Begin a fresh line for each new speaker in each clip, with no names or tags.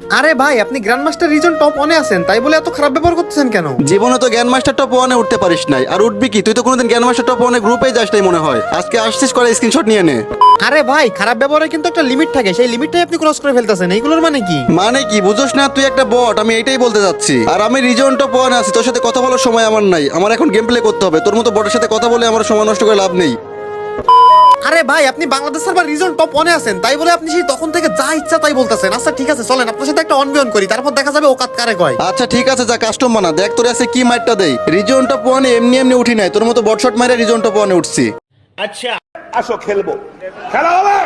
আরে ভাই আপনি গ্র্যান্ড মাস্টার রিজন টপ অনে আছেন তাই বলে এত খারাপ ব্যবহার করতেছেন কেন?
জীবনে তো জ্ঞান মাস্টার টপ ওয়ানে উঠতে পারিস নাই। আর উঠবি কি? তুই তো কোনোদিন জ্ঞান মাস্টার টপ ওয়ানে গ্রুপে যাস নাই মনে হয়। আজকে আসছিস করে স্ক্রিনশট নিয়ে নে।
আরে ভাই খারাপ ব্যবহারে কিন্তু একটা লিমিট থাকে সেই লিমিটটাই আপনি ক্রস করে ফেলতেছেন এইগুলোর মানে কি?
মানে কি? বুঝোস না তুই একটা বট আমি এটাই বলতে যাচ্ছি। আর আমি রিজন টপ ওয়ানে আছি তোর সাথে কথা বলার সময় আমার নাই। আমার এখন গেম প্লে করতে হবে। তোর মতো বটের সাথে কথা বলে আমার সময় নষ্ট করে লাভ নেই।
আরে ভাই আপনি বাংলাদেশের বা রিজন টপ ওয়ানে আছেন। তাই বলে আপনি সেই তখন থেকে যা ইচ্ছা তাই বলতেছেন। আচ্ছা ঠিক আছে চলেন আপনার সাথে একটা অনবিয়ন করি। তারপর দেখা যাবে ওকাত কারে কয়।
আচ্ছা ঠিক আছে যা কাস্টম বানা। দেখ তোর আছে কি মাইটটা দেই। রিজন টপ ওয়ানে এমনি এমনি উঠি নাই। তোর মতো বট শট মারে রিজন টপ ওয়ানে উঠছি। আচ্ছা।
আসো খেলব। খেলা হবে!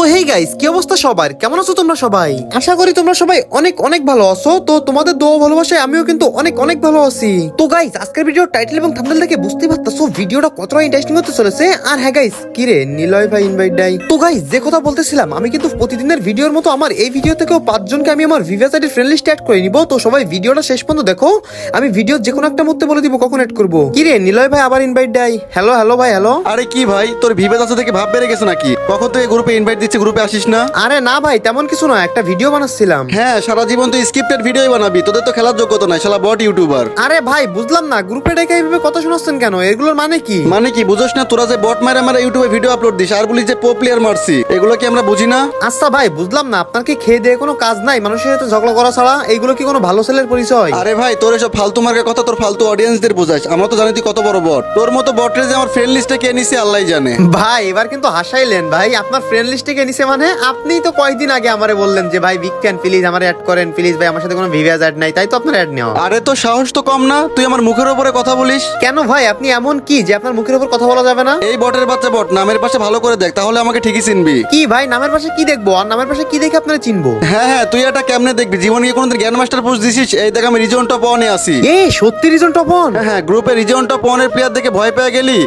তো হেই গাইস কি অবস্থা সবার? কেমন আছো তোমরা সবাই? আশা করি তোমরা সবাই অনেক অনেক ভালো আছো। তো তোমাদের দোয়া ভালোবাসায় আমিও কিন্তু অনেক অনেক ভালো আছি। তো গাইস আজকের ভিডিও টাইটেল এবং থাম্বনেল থেকে বুঝতেই পারতাছো ভিডিওটা ইন্টারেস্টিং হতে চলেছে। আর হ্যাঁ গাইস কি রে, নিলয় ভাই ইনভাইট তো গাইস যে কথা বলতেছিলাম, আমি কিন্তু প্রতিদিনের ভিডিওর মতো আমার এই ভিডিও থেকেও পাঁচজনকে আমি আমার ভিভিয়াস আইডি ফ্রেন্ড অ্যাড করে নিব। তো সবাই ভিডিওটা শেষ পর্যন্ত দেখো। আমি ভিডিও যে কোনো একটা মধ্যে বলে দিব, কখন অ্যাড করব। কি রে, নিলয় ভাই আবার ইনভাইট ডাই হ্যালো হ্যালো ভাই হ্যালো
আরে কি ভাই, তোর ভিভেজ আছে থেকে ভাব বেড়ে গেছে নাকি? কখন তুই গ্রুপে ইনভাইট দিচ্ছে গ্রুপে আসিস না?
আরে না ভাই তেমন কিছু না একটা ভিডিও বানাচ্ছিলাম।
হ্যাঁ সারা জীবন তুই স্ক্রিপ্টেড ভিডিওই বানাবি তোদের তো খেলার যোগ্যতা নাই শালা বট ইউটিউবার
আরে ভাই বুঝলাম না গ্রুপে ডেকে এইভাবে কথা শোনাচ্ছেন কেন? এগুলোর মানে কি?
মানে কি বুঝোস না তোরা যে বট মারে মারে ইউটিউবে ভিডিও আপলোড দিস আর বলিস যে পো প্লেয়ার মারছি এগুলো কি আমরা বুঝি না?
আচ্ছা ভাই বুঝলাম না আপনার কি খেয়ে দিয়ে কোনো কাজ নাই? মানুষের সাথে ঝগড়া করা ছাড়া এইগুলো কি কোনো ভালো ছেলের পরিচয়?
আরে ভাই তোর এসব ফালতু মার্কের কথা তোর ফালতু অডিয়েন্সদের বোঝাস আমরা তো জানি তুই কত বড় বট তোর মতো বটের যে আমার ফ্রেন্ড লিস্টে কে নিছি আল্লাহ জানে।
ভাই এবার কিন্তু হাসাইলেন ভাই আপনার ফ্রেন্ড লিস্টে কে নিছে মানে আপনিই তো কয়েকদিন আগে আমারে বললেন যে ভাই ক্যান প্লিজ আমার অ্যাড করেন প্লিজ ভাই আমার সাথে কোনো ভিভিয়াস অ্যাড নাই। তাই তো আপনার অ্যাড নেওয়া।
আরে তো সাহস তো কম না তুই আমার মুখের উপরে কথা বলিস?
কেন ভাই আপনি এমন কি যে আপনার মুখের উপর কথা বলা যাবে না?
এই বটের বাচ্চা বট নামের পাশে ভালো করে দেখ তাহলে আমাকে ঠিকই চিনবি।
কি ভাই নামের পাশে কি দেখব? আর নামের পাশে কি দেখে আপনারা চিনবো?
হ্যাঁ হ্যাঁ তুই এটা কেমনে দেখবি? জীবন কি কোনোদিন জ্ঞান মাস্টার পোস্ট দিছিস? এই দেখ আমি রিজন টপ ওয়ানে আসি
এ সত্যি রিজন টপন
হ্যাঁ হ্যাঁ গ্রুপে রিজন টপ ওয়ানের প্লেয়ার দেখে ভয় পেয়ে গেলি।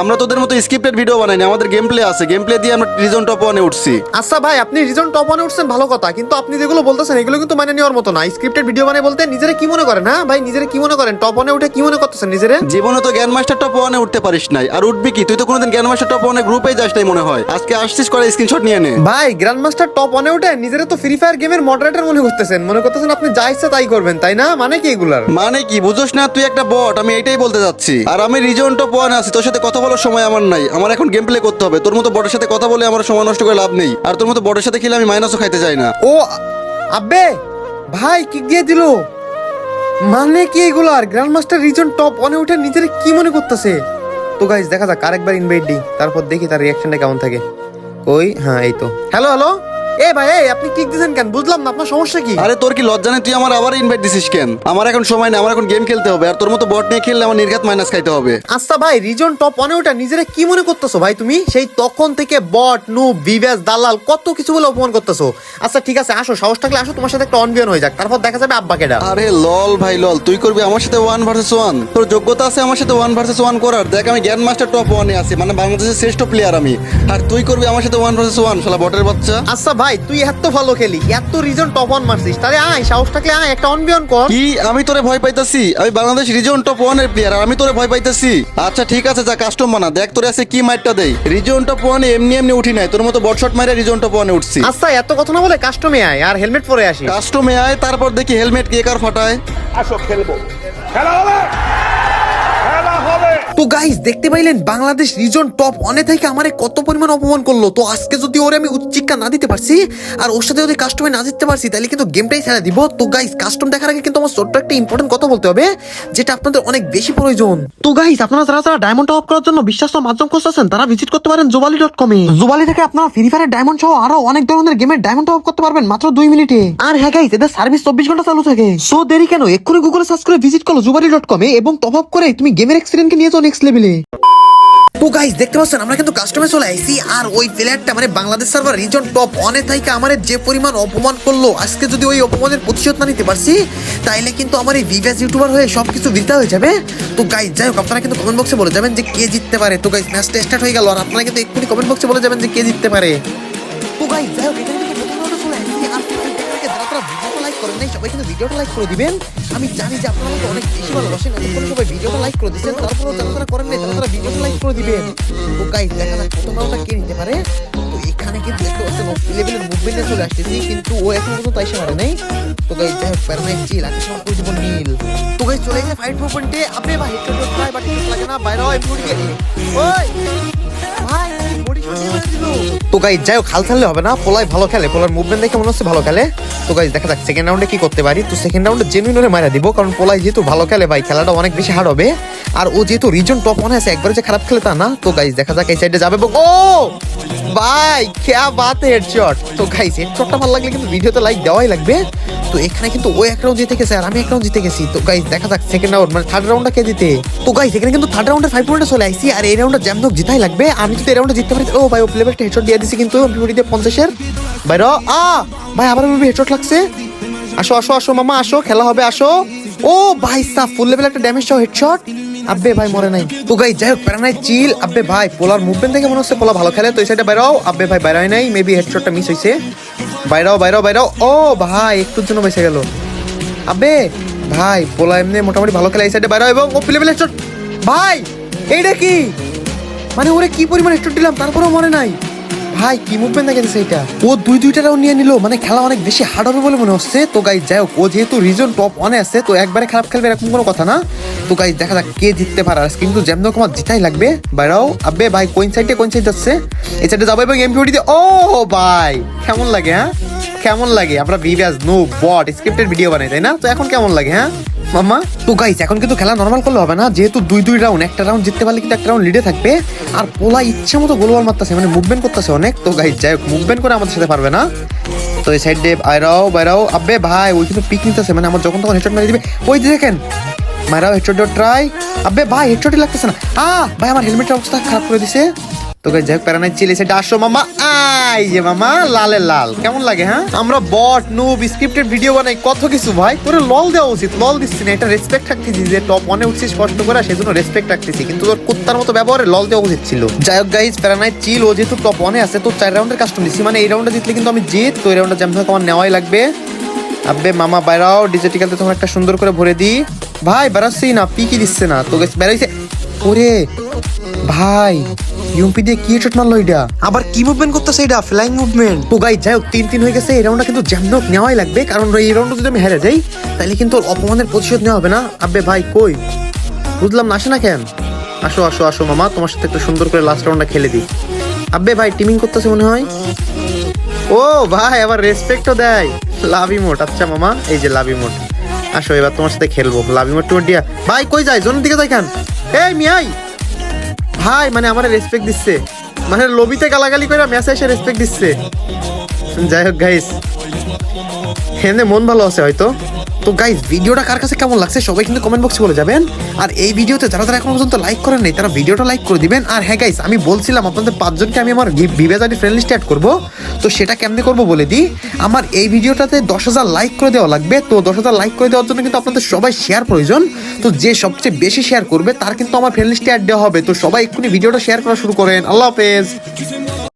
আমরা তোদের মতো স্ক্রিপ্টেড ভিডিও বানাইনি আমাদের গেম প্লে আছে। গেম প্লে দিয়ে আমরা রিজন টপ ওয়ানে উঠছি।
আচ্ছা ভাই আপনি রিজন টপ ওয়ানে উঠছেন ভালো কথা। কিন্তু আপনি যেগুলো বলতেছেন এগুলো কিন্তু মানে নেওয়ার মতো না। স্ক্রিপ্টেড ভিডিও বানাই বলতে নিজেরা কি মনে করেন হ্যাঁ? ভাই নিজেরা কি মনে করেন? টপ ওয়ানে উঠে কি মনে করতেছেন নিজেরে?
জীবনে তো জ্ঞান মাস্টার টপ ওয়ানে উঠতে পারিস নাই। আর উঠবি কি? তুই তো কোনোদিন জ্ঞান মাস্টার টপ ওয়ানে গ্রুপে যাস নাই মনে হয়। আজকে আসছিস করে স্ক্রিনশট নিয়ে নে।
ভাই গ্র্যান্ড মাস্টার টপ ওয়ানে উঠে নিজেরা তো ফ্রি ফায়ার গেমের মডারেটর মনে করতেছেন। মনে করতেছেন আপনি যা ইচ্ছা তাই করবেন তাই না? মানে কি এগুলার?
মানে কি? বুঝোস না তুই একটা বট আমি এটাই বলতে যাচ্ছি। আর আমি রিজন টপ ওয়ানে আছি তোর সাথে কথা বলার সময় আমার নাই। আমার এখন গেম প্লে করতে হবে। তোর মতো বটের সাথে কথা বলে আমার সময় নষ্ট করে লাভ নেই। আর তোর মতো বটের সাথে খেলে আমি মাইনাসও খাইতে চাই না।
ও, আব্বে! ভাই কি দিয়ে দিল। মানে কি এগুলো? আর গ্র্যান্ড মাস্টার রিজন টপ অনে উঠে নিজের কি মনে করতেছে? তো গাইজ দেখা যাক, আরেকবার ইনভাইট দিই। তারপর দেখি তার রিয়াকশনটা কেমন থাকে। কই? হ্যাঁ এই তো। হ্যালো হ্যালো এ ভাই এই আপনি কিক দিয়েছেন কেন? বুঝলাম না আপনার সমস্যা কি?
আরে তোর কি লজ্জা নেই? তুই আমার আবার ইনভাইট দিছিস কেন? আমার এখন সময় নেই আমার এখন গেম খেলতে হবে আর তোর মতো বট নিয়ে খেললে আমার নির্ঘাত মাইনাস খাইতে হবে।
আচ্ছা ভাই রিজন টপ ওয়ানে ওটা নিজেরা কি মনে করতেছো ভাই তুমি? সেই তখন থেকে বট নু বিবেস দালাল কত কিছু বলে অপমান করতেছো। আচ্ছা ঠিক আছে আসো সাহস থাকলে আসো তোমার সাথে একটা অনবিয়ন হয়ে যাক। তারপর দেখা যাবে আব্বা কেডা।
আরে লল ভাই লল তুই করবি আমার সাথে ওয়ান ভার্সেস ওয়ান তোর যোগ্যতা আছে আমার সাথে ওয়ান ভার্সেস ওয়ান করার। দেখ আমি জ্ঞান মাস্টার টপ ওয়ানে আছি মানে বাংলাদেশের শ্রেষ্ঠ প্লেয়ার আমি। আর তুই করবি আমার সাথে ওয়ান ভার্সেস ওয়ান শালা বটের বাচ্চা।
আচ্ছা ভাই তুই এত ভালো খেলি এত রিজন টপ ওয়ান মারছিস। তাহলে আয় সাহস থাকলে আয় একটা অনবিয়ন কর।
কি? আমি তোরে ভয় পাইতাছি। আমি বাংলাদেশ রিজন টপ ওয়ানের প্লেয়ার আর আমি তোরে ভয় পাইতাছি। আচ্ছা ঠিক আছে যা কাস্টম বানা। দেখ তোরে আছে কি মাইটটা দেই। রিজন টপ ওয়ানে এমনি এমনি উঠি নাই। তোর মতো বট শট মারে রিজন টপ ওয়ানে উঠছি।
আচ্ছা এত কথা না বলে কাস্টমে আয় আর হেলমেট পরে আসি
কাস্টমে আয় তারপর দেখি হেলমেট কে কার ফাটায়।
আসো খেলব। খেলা হবে!
তো গাইস দেখতে পাইলেন বাংলাদেশ রিজন টপ অনে থেকে আমার কত পরিমাণ অপমান করল? তো আজকে যদি ওরে আমি উচ্চিকা না দিতে পারছি আর ওর সাথে যদি কাস্টমে না দিতে পারছি তাহলে কিন্তু গেমটাই ছেড়ে দিব। তো গাইস কাস্টম দেখার আগে কিন্তু আমার ছোট্ট একটা ইম্পর্টেন্ট কথা বলতে হবে যেটা আপনাদের অনেক বেশি প্রয়োজন। তো গাইস আপনারা যারা যারা ডায়মন্ড টপ করার জন্য বিশ্বাস মাধ্যম খুঁজতেছেন তারা ভিজিট করতে পারেন জোবালি ডট কমে জোবালি থেকে আপনারা ফ্রি ফায়ার ডায়মন্ড সহ আরও অনেক ধরনের গেমের ডায়মন্ড টপ করতে পারবেন মাত্র দুই মিনিটে। আর হ্যাঁ গাইস এদের সার্ভিস চব্বিশ ঘণ্টা চালু থাকে। সো দেরি কেন? এক্ষুনি গুগলে সার্চ করে ভিজিট করো জুবালি ডট কমে এবং টপ আপ করে তুমি গেমের এক্সপিরিয়েন্সকে নিয়ে যাও নেক্সট লেভেলে তো গাইস দেখতে পাচ্ছেন আমরা কিন্তু কাস্টমে চলে আইছি আর ওই প্লেয়ারটা মানে বাংলাদেশ সার্ভার রিজন টপ অনে থেকে আমাদের যে পরিমাণ অপমান করল আজকে যদি ওই অপমানের প্রতিশোধ না নিতে পারছি তাইলে কিন্তু আমার এই ভিভাস ইউটিউবার হয়ে সব কিছু বৃথা হয়ে যাবে। তো গাইস যাই হোক আপনারা কিন্তু কমেন্ট বক্সে বলে যাবেন যে কে জিততে পারে। তো গাইস ম্যাচটা স্টার্ট হয়ে গেল আর আপনারা কিন্তু এক্ষুনি কমেন্ট বক্সে বলে যাবেন যে কে জিততে পারে। তো গাইস যাই হোক করেন নাই, সবাই কিন্তু ভিডিওটা লাইক করে দিবেন। আমি জানি যে আপনারা আমাকে অনেক বেশি ভালোবাসেন আমি সবাই ভিডিওটা লাইক করে দিচ্ছেন তারপরেও যারা যারা করেন নাই, তারা তারা ভিডিওটা লাইক করে দিবেন। তো গাইস দেখা যাক প্রথম রাউন্ডটা কে নিতে পারে। তো এখানে কিন্তু দেখতে পাচ্ছেন লেভেলের মুভমেন্টে চলে আসতেছি, কিন্তু ও এখন পর্যন্ত তাই মারে নাই। তো গাইস যাই হোক প্যারানাইট চিল আকাশ আমার করে দিব নীল। তো গাইস চলে গেছে ফাইট মুভমেন্টে আপনি হেডশট ডট ট্রাই বাট লাগে না, বাইরে হয় ওই! তো গাইস যাই হোক, হাল ছাড়লে হবে না। পোলাই ভালো খেলে, পোলার মুভমেন্ট দেখে মনে হচ্ছে ভালো খেলে। তো গাইস দেখা যাক সেকেন্ড রাউন্ডে কি করতে পারি। তো সেকেন্ড রাউন্ডে জেনুইন হলে মারা দিব, কারণ পোলাই যেহেতু ভালো খেলে ভাই, খেলাটা অনেক বেশি হার্ড হবে। আর ও যেহেতু রিজন টপ মনে আছে, একবারে যে খারাপ খেলে তা না। তো গাইস দেখা যাক এই সাইডে যাবে ও! ভাই খেয়া বাত হেডশট তো গাইস হেডশটটা ভালো লাগলে কিন্তু ভিডিওতে লাইক দেওয়াই লাগবে। তো এখানে কিন্তু ও এক রাউন্ড জিতে গেছে, আর আমি এক রাউন্ড জিতে গেছি। তো গাইস দেখা যাক সেকেন্ড রাউন্ড মানে থার্ড রাউন্ডটা কে জিতে? তো গাইস এখানে কিন্তু থার্ড রাউন্ডে ফাইভ পয়েন্টে চলে আইছি আর এই রাউন্ডে জ্যামনক জিতাই লাগবে। আমি যদি এই রাউন্ডে জিততে পারি, ও ভাই, ও প্লেব্যাকটা হেডশট দিয়ে দিছি কিন্তু দিয়ে পঞ্চাশের। বাইর, আ, ভাই আবার হেডশট লাগছে। আসো আসো আসো, মামা, আসো, খেলা হবে, আসো। ও ভাই, সাফ ফুল লেভেল একটা ড্যামেজ চাও হেডশট আব্বে ভাই, মরে নাই। তো গাই যাই হোক প্যারানাই চিল আব্বে ভাই পোলার মুভমেন্ট দেখে মনে হচ্ছে পোলা ভালো খেলে, তো এই সাইডে বাইরাও। আব্বে ভাই, বাইরাই নাই মেবি হেডশটটা মিস হইছে। বাইরাও বাইরাও বাইরাও। ও ভাই, একটুর জন্য বেঁচে গেল। আব্বে ভাই পোলা এমনি মোটামুটি ভালো খেলে এই সাইডে বাইরাও এবং ও লেভেল হেডশট ভাই, এইটা কি? মানে ওরে কি পরিমাণ স্টোর দিলাম, তারপরেও মনে নাই। ভাই, কি মুভমেন্ট দেখে দিছে এটা ও দুই দুইটা রাউন্ড নিয়ে নিল মানে খেলা অনেক বেশি হার্ড হবে বলে মনে হচ্ছে। তো গাই যাই হোক, ও যেহেতু রিজন টপ ওয়ানে আছে, তো একবারে খারাপ খেলবে এরকম কোনো কথা না। তো গাই দেখা যাক কে জিততে পারে। কিন্তু যেমন তোমার জিতাই লাগবে। বাইরাও আবে ভাই, কোন সাইডে কোন সাইড যাচ্ছে? এই সাইডে যাব এবং এমপি দিয়ে ও ভাই, কেমন লাগে হ্যাঁ? কেমন লাগে? আমরা ভিভিয়াস নো বট স্ক্রিপ্টেড ভিডিও বানাই, তাই না? তো এখন কেমন লাগে হ্যাঁ? মামা তো গাইস এখন কিন্তু খেলা নর্মাল করলে হবে না। যেহেতু দুই দুই রাউন্ড একটা রাউন্ড জিততে পারলে কিন্তু একটা রাউন্ড লিডে থাকবে। আর পোলা ইচ্ছা মতো গোলওয়াল মারতেছে মানে মুভমেন্ট করতেছে অনেক। তো গাইস যাই হোক মুভমেন্ট করে আমাদের সাথে পারবে না। তো এই সাইড দিয়ে বাইরাও বাইরাও। আব্বে ভাই, ওই কিন্তু পিক নিতেছে মানে আমার যখন তখন হেডশট মেরে দিবে। ওই দেখেন মারাও হেডশট ট্রাই আব্বে ভাই হেডশটই লাগতেছে না। আ ভাই, আমার হেলমেটের অবস্থা খারাপ করে দিছে। তো গাইস যাই হোক প্যারানাই চিলে সেটা আসো মামা। আই যে মামা, লালে লাল। কেমন লাগে হ্যাঁ? আমরা বট, নুব স্ক্রিপ্টেড ভিডিও বানাই, কত কিছু ভাই। তোর লল দেওয়া উচিত, লল দিচ্ছি না। এটা রেসপেক্ট রাখতেছি যে টপ ওয়ানে উঠছিস স্পষ্ট করে সেজন্য রেসপেক্ট রাখতেছি। কিন্তু তোর কুত্তার মতো ব্যবহারে লল দেওয়া উচিত ছিল। যাই হোক গাইস প্যারানাই চিল, ও যেহেতু টপ ওয়ানে আছে, তো চার রাউন্ডের কাস্টম দিচ্ছি। মানে এই রাউন্ডে জিতলে কিন্তু আমি জিত, তো এই রাউন্ডে জ্যাম আমার নেওয়াই লাগবে। আব্বে, মামা, বাইরাও ডিজিটালতে তোমার একটা সুন্দর করে ভরে দিই। ভাই বেড়াচ্ছি না, পিকি দিচ্ছে না। তো গেছে বেড়াইছে ওরে, ভাই। ইউপি দিয়ে কি হেডশট মারলো এটা? আবার কি মুভমেন্ট করতেছে এটা? ফ্লাইং মুভমেন্ট তো গাই যাই হোক তিন তিন হয়ে গেছে এই রাউন্ডটা কিন্তু জ্যামনক নেওয়াই লাগবে কারণ এই রাউন্ডে যদি আমি হেরে যাই তাহলে কিন্তু ওর অপমানের প্রতিশোধ নেওয়া হবে না। আব্বে ভাই কই? বুঝলাম না আসে না কেন? আসো আসো আসো মামা তোমার সাথে একটু সুন্দর করে লাস্ট রাউন্ডটা খেলে দিই। আব্বে ভাই টিমিং করতেছে মনে হয়? ও ভাই আবার রেসপেক্টও দেয়। লাভ ইমোট আচ্ছা মামা এই যে লাভ ইমোট আসো এবার তোমার সাথে খেলব। লাভ ইমোট টুমোট ভাই কই যায় জোনের দিকে যাই খান এই মিয়াই! ভাই মানে আমার রেসপেক্ট দিচ্ছে। মানে লবিতে গালাগালি করে ম্যাচে এসে রেসপেক্ট দিচ্ছে। যাই হোক গাইস এমনি মন ভালো আছে হয়তো। তো গাইস ভিডিওটা কার কাছে কেমন লাগছে সবাই কিন্তু কমেন্ট বক্সে বলে যাবেন। আর এই ভিডিওতে যারা যারা এখন পর্যন্ত লাইক করেন নাই তারা ভিডিওটা লাইক করে দিবেন। আর হ্যাঁ গাইস আমি বলছিলাম আপনাদের পাঁচজনকে আমি আমার ভিভেজারি ফ্রেন্ড লিস্টে অ্যাড করব। তো সেটা কেমনে করব বলে দিই, আমার এই ভিডিওটাতে দশ হাজার লাইক করে দেওয়া লাগবে। তো দশ হাজার লাইক করে দেওয়ার জন্য কিন্তু আপনাদের সবাই শেয়ার প্রয়োজন। তো যে সবচেয়ে বেশি শেয়ার করবে, তার কিন্তু আমার ফ্রেন্ড লিস্টে অ্যাড দেওয়া হবে। তো সবাই এক্ষুনি ভিডিওটা শেয়ার করা শুরু করেন। আল্লাহ হাফেজ।